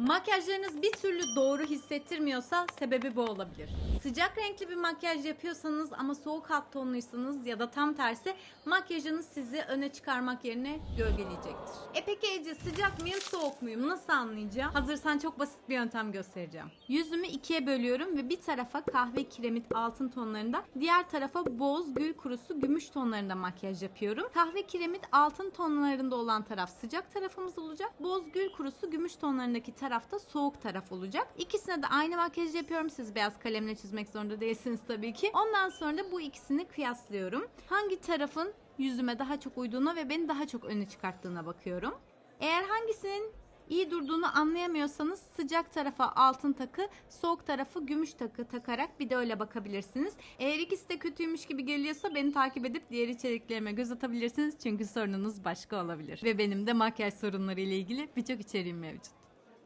Makyajlarınız bir türlü doğru hissettirmiyorsa sebebi bu olabilir. Sıcak renkli bir makyaj yapıyorsanız ama soğuk alt tonluysanız ya da tam tersi makyajınız sizi öne çıkarmak yerine gölgeleyecektir. E peki Ece sıcak mıyım soğuk muyum nasıl anlayacağım? Hazırsan çok basit bir yöntem göstereceğim. Yüzümü ikiye bölüyorum ve bir tarafa kahve kiremit altın tonlarında diğer tarafa boz gül kurusu gümüş tonlarında makyaj yapıyorum. Kahve kiremit altın tonlarında olan taraf sıcak tarafımız olacak. Boz gül kurusu gümüş tonlarındaki tarafta soğuk taraf olacak. İkisine de aynı makyaj yapıyorum. Siz beyaz kalemle çizmek zorunda değilsiniz tabii ki. Ondan sonra da bu ikisini kıyaslıyorum. Hangi tarafın yüzüme daha çok uyduğuna ve beni daha çok öne çıkarttığına bakıyorum. Eğer hangisinin iyi durduğunu anlayamıyorsanız sıcak tarafa altın takı, soğuk tarafı gümüş takı takarak bir de öyle bakabilirsiniz. Eğer ikisi de kötüymüş gibi geliyorsa beni takip edip diğer içeriklerime göz atabilirsiniz. Çünkü sorununuz başka olabilir. Ve benim de makyaj sorunları ile ilgili birçok içeriğim mevcut.